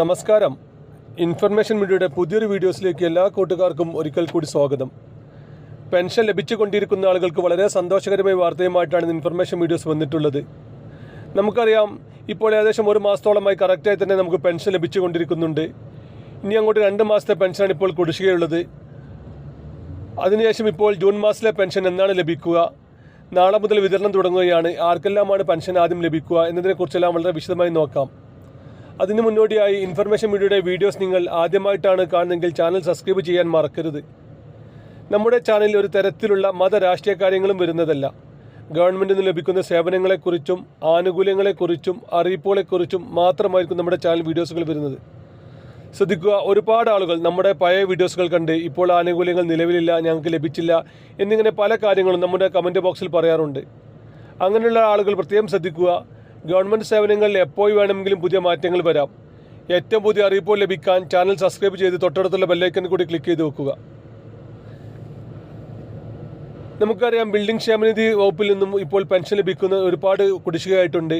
നമസ്കാരം. ഇൻഫർമേഷൻ മീഡിയയുടെ പുതിയൊരു വീഡിയോസിലേക്ക് എല്ലാ കൂട്ടുകാർക്കും ഒരിക്കൽ കൂടി സ്വാഗതം. പെൻഷൻ ലഭിച്ചുകൊണ്ടിരിക്കുന്ന ആളുകൾക്ക് വളരെ സന്തോഷകരമായ വാർത്തയുമായിട്ടാണ് ഇൻഫർമേഷൻ വീഡിയോസ് വന്നിട്ടുള്ളത്. നമുക്കറിയാം ഇപ്പോൾ ഏകദേശം ഒരു മാസത്തോളമായി കറക്റ്റായി തന്നെ നമുക്ക് പെൻഷൻ ലഭിച്ചുകൊണ്ടിരിക്കുന്നുണ്ട്. ഇനി അങ്ങോട്ട് രണ്ട് മാസത്തെ പെൻഷനാണ് ഇപ്പോൾ കുടിശ്ശികയുള്ളത്. അതിനുശേഷം ഇപ്പോൾ ജൂൺ മാസത്തിലെ പെൻഷൻ എന്നാണ് ലഭിക്കുക. നാളെ മുതൽ വിതരണം തുടങ്ങുകയാണ്. ആർക്കെല്ലാമാണ് പെൻഷൻ ആദ്യം ലഭിക്കുക എന്നതിനെക്കുറിച്ചെല്ലാം വളരെ വിശദമായി നോക്കാം. അതിനു മുന്നോടിയായി ഇൻഫർമേഷൻ മീഡിയയുടെ വീഡിയോസ് നിങ്ങൾ ആദ്യമായിട്ടാണ് കാണുന്നതെങ്കിൽ ചാനൽ സബ്സ്ക്രൈബ് ചെയ്യാൻ മറക്കരുത്. നമ്മുടെ ചാനലിൽ ഒരു തരത്തിലുള്ള മത രാഷ്ട്രീയ കാര്യങ്ങളും വരുന്നതല്ല. ഗവൺമെന്റിൽ നിന്ന് ലഭിക്കുന്ന സേവനങ്ങളെക്കുറിച്ചും ആനുകൂല്യങ്ങളെക്കുറിച്ചും അറിയിപ്പുകളെക്കുറിച്ചും മാത്രമായിരിക്കും നമ്മുടെ ചാനൽ വീഡിയോസുകൾ വരുന്നത്. ശ്രദ്ധിക്കുക ഒരുപാട് ആളുകൾ നമ്മുടെ പഴയ വീഡിയോസുകൾ കണ്ട് ഇപ്പോൾ ആനുകൂല്യങ്ങൾ നിലവിലില്ല ഞങ്ങൾക്ക് ലഭിച്ചില്ല എന്നിങ്ങനെ പല കാര്യങ്ങളും നമ്മുടെ കമന്റ് ബോക്സിൽ പറയാറുണ്ട്. അങ്ങനെയുള്ള ആളുകൾ പ്രത്യേകം ശ്രദ്ധിക്കുക ഗവൺമെന്റ് സേവനങ്ങളിൽ എപ്പോൾ വേണമെങ്കിലും പുതിയ മാറ്റങ്ങൾ വരാം. ഏറ്റവും പുതിയ അറിയിപ്പോൾ ലഭിക്കാൻ ചാനൽ സബ്സ്ക്രൈബ് ചെയ്ത് തൊട്ടടുത്തുള്ള ബെല്ലൈക്കൻ കൂടി ക്ലിക്ക് ചെയ്ത് വെക്കുക. നമുക്കറിയാം ബിൽഡിംഗ് ക്ഷേമനിധി വകുപ്പിൽ നിന്നും ഇപ്പോൾ പെൻഷൻ ലഭിക്കുന്ന ഒരുപാട് കുടിശ്ശികയായിട്ടുണ്ട്.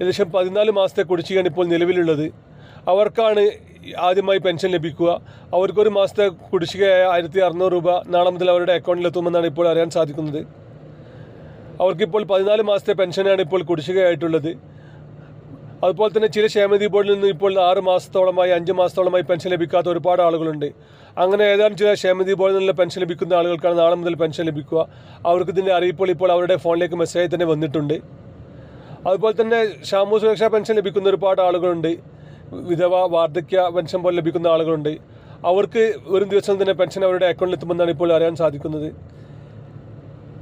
ഏകദേശം പതിനാല് മാസത്തെ കുടിശ്ശികയാണ് ഇപ്പോൾ നിലവിലുള്ളത്. അവർക്കാണ് ആദ്യമായി പെൻഷൻ ലഭിക്കുക. അവർക്കൊരു മാസത്തെ കുടിശ്ശികയായ ആയിരത്തി അറുന്നൂറ് രൂപ നാളെ മുതൽ അവരുടെ അക്കൗണ്ടിലെത്തുമെന്നാണ് ഇപ്പോൾ അറിയാൻ സാധിക്കുന്നത്. അവർക്കിപ്പോൾ പതിനാല് മാസത്തെ പെൻഷനാണ് ഇപ്പോൾ കുടിശ്ശികയായിട്ടുള്ളത്. അതുപോലെ തന്നെ ചില ക്ഷേമനിധി ബോർഡിൽ നിന്ന് ഇപ്പോൾ ആറ് മാസത്തോളമായി അഞ്ച് മാസത്തോളമായി പെൻഷൻ ലഭിക്കാത്ത ഒരുപാട് ആളുകളുണ്ട്. അങ്ങനെ ഏതാനും ചില ക്ഷേമനിധി ബോർഡിൽ നിന്നുള്ള പെൻഷൻ ലഭിക്കുന്ന ആളുകൾക്കാണ് നാളെ മുതൽ പെൻഷൻ ലഭിക്കുക. അവർക്ക് ഇതിന്റെ അറിയിപ്പോൾ ഇപ്പോൾ അവരുടെ ഫോണിലേക്ക് മെസ്സേജ് തന്നെ വന്നിട്ടുണ്ട്. അതുപോലെ തന്നെ സാമൂഹ്യ സുരക്ഷാ പെൻഷൻ ലഭിക്കുന്ന ഒരുപാട് ആളുകളുണ്ട്. വിധവ വാർദ്ധക്യ പെൻഷൻ പോലെ ലഭിക്കുന്ന ആളുകളുണ്ട്. അവർക്ക് ഒരു ദിവസം തന്നെ പെൻഷൻ അവരുടെ അക്കൗണ്ടിൽ എത്തുമെന്നാണ് ഇപ്പോൾ അറിയാൻ സാധിക്കുന്നത്.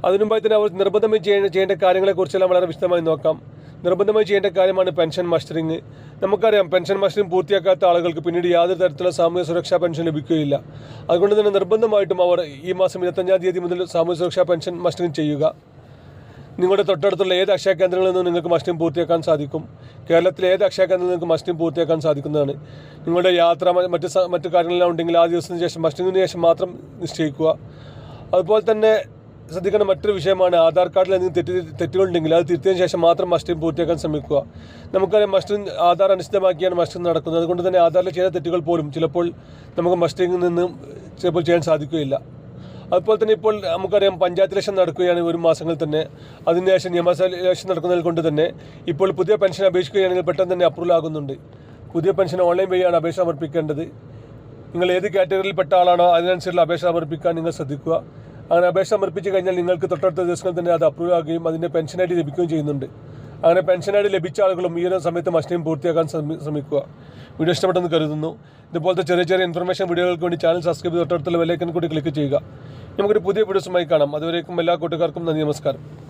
അതിനുമുമ്പായി തന്നെ അവർ നിർബന്ധമായി ചെയ്യേണ്ട ചെയ്യേണ്ട കാര്യങ്ങളെക്കുറിച്ചെല്ലാം വളരെ വിശദമായി നോക്കാം. നിർബന്ധമായി ചെയ്യേണ്ട കാര്യമാണ് പെൻഷൻ മസ്റ്ററിങ്. നമുക്കറിയാം പെൻഷൻ മസ്റ്ററിങ് പൂർത്തിയാക്കാത്ത ആളുകൾക്ക് പിന്നീട് യാതൊരു തരത്തിലുള്ള സാമൂഹ്യ സുരക്ഷാ പെൻഷൻ ലഭിക്കുകയില്ല. അതുകൊണ്ട് തന്നെ നിർബന്ധമായിട്ടും അവർ ഈ മാസം ഇരുപത്തഞ്ചാം തീയതി മുതൽ സാമൂഹ്യ സുരക്ഷാ പെൻഷൻ മസ്റ്ററിങ് ചെയ്യുക. നിങ്ങളുടെ തൊട്ടടുത്തുള്ള ഏത് അക്ഷയ കേന്ദ്രങ്ങളിൽ നിന്നും നിങ്ങൾക്ക് മസ്റ്റിംഗ് പൂർത്തിയാക്കാൻ സാധിക്കും? കേരളത്തിലെ ഏത് അക്ഷയ കേന്ദ്രത്തിൽ നിങ്ങൾക്ക് മസ്റ്റിംഗ് പൂർത്തിയാക്കാൻ സാധിക്കുന്നതാണ്. നിങ്ങളുടെ യാത്ര മറ്റ് മറ്റു കാര്യങ്ങളെല്ലാം ഉണ്ടെങ്കിൽ ആ ദിവസത്തിന് ശേഷം മസ്റ്റിങ്ങിന് ശേഷം മാത്രം നിശ്ചയിക്കുക. അതുപോലെ തന്നെ ശ്രദ്ധിക്കേണ്ട മറ്റൊരു വിഷയമാണ് ആധാർ കാർഡിൽ എന്തെങ്കിലും തെറ്റ് തെറ്റുകളുണ്ടെങ്കിൽ അത് തിരുത്തിയതിനു ശേഷം മാത്രം മസ്റ്റിംഗ് പൂർത്തിയാക്കാൻ ശ്രമിക്കുക. നമുക്കറിയാം മസ്റ്റിംഗ് ആധാർ അനുസൃതമാക്കിയാണ് മസ്റ്റിംഗ് നടക്കുന്നത്. അതുകൊണ്ട് തന്നെ ആധാറിലെ ചെയ്ത തെറ്റുകൾ പോലും ചിലപ്പോൾ നമുക്ക് മസ്റ്റിംഗിൽ നിന്നും ചിലപ്പോൾ ചെയ്യാൻ സാധിക്കുകയില്ല. അതുപോലെ തന്നെ ഇപ്പോൾ നമുക്കറിയാം പഞ്ചായത്ത് ഇലക്ഷൻ നടക്കുകയാണ് ഒരു മാസങ്ങളിൽ തന്നെ. അതിനുശേഷം നിയമസഭ ഇലക്ഷൻ നടക്കുന്നതിൽ കൊണ്ട് തന്നെ ഇപ്പോൾ പുതിയ പെൻഷൻ അപേക്ഷിക്കുകയാണെങ്കിൽ പെട്ടെന്ന് തന്നെ അപ്രൂവൽ ആകുന്നുണ്ട്. പുതിയ പെൻഷൻ ഓൺലൈൻ വഴിയാണ് അപേക്ഷ സമർപ്പിക്കേണ്ടത്. നിങ്ങൾ ഏത് കാറ്റഗറിയിൽപ്പെട്ട ആളാണോ അതിനനുസരിച്ചുള്ള അപേക്ഷ സമർപ്പിക്കാൻ നിങ്ങൾ ശ്രദ്ധിക്കുക. അങ്ങനെ അപേക്ഷ സമർപ്പിച്ച് കഴിഞ്ഞാൽ നിങ്ങൾക്ക് തൊട്ടടുത്ത ദിവസങ്ങളിൽ തന്നെ അത് അപ്രൂവ് ആകുകയും അതിന്റെ ഡി ലഭിക്കുകയും ചെയ്യുന്നുണ്ട്. അങ്ങനെ ഡി ലഭിച്ച ആളുകളും ഈ ഒരു സമയത്ത് മസ്റ്റിയും പൂർത്തിയാക്കാൻ ശ്രമി- ശ്രമിക്കുക. വീഡിയോ ഇഷ്ടപ്പെട്ടെന്ന് കരുതുന്നു. ഇതുപോലത്തെ ചെറിയ ചെറിയ ഇൻഫർമേഷൻ വീഡിയോകൾക്ക് വേണ്ടി ചാനൽ സബ്സ്ക്രൈബ് തൊട്ടടുത്തുള്ള ബെല്ലൈക്കൻ കൂടി ക്ലിക്ക് ചെയ്യുക. നമുക്കൊരു പുതിയ വീഡിയോസുമായി കാണാം. അതുവരേക്കും എല്ലാ കൂട്ടുകാർക്കും നന്ദി നമസ്കാരം.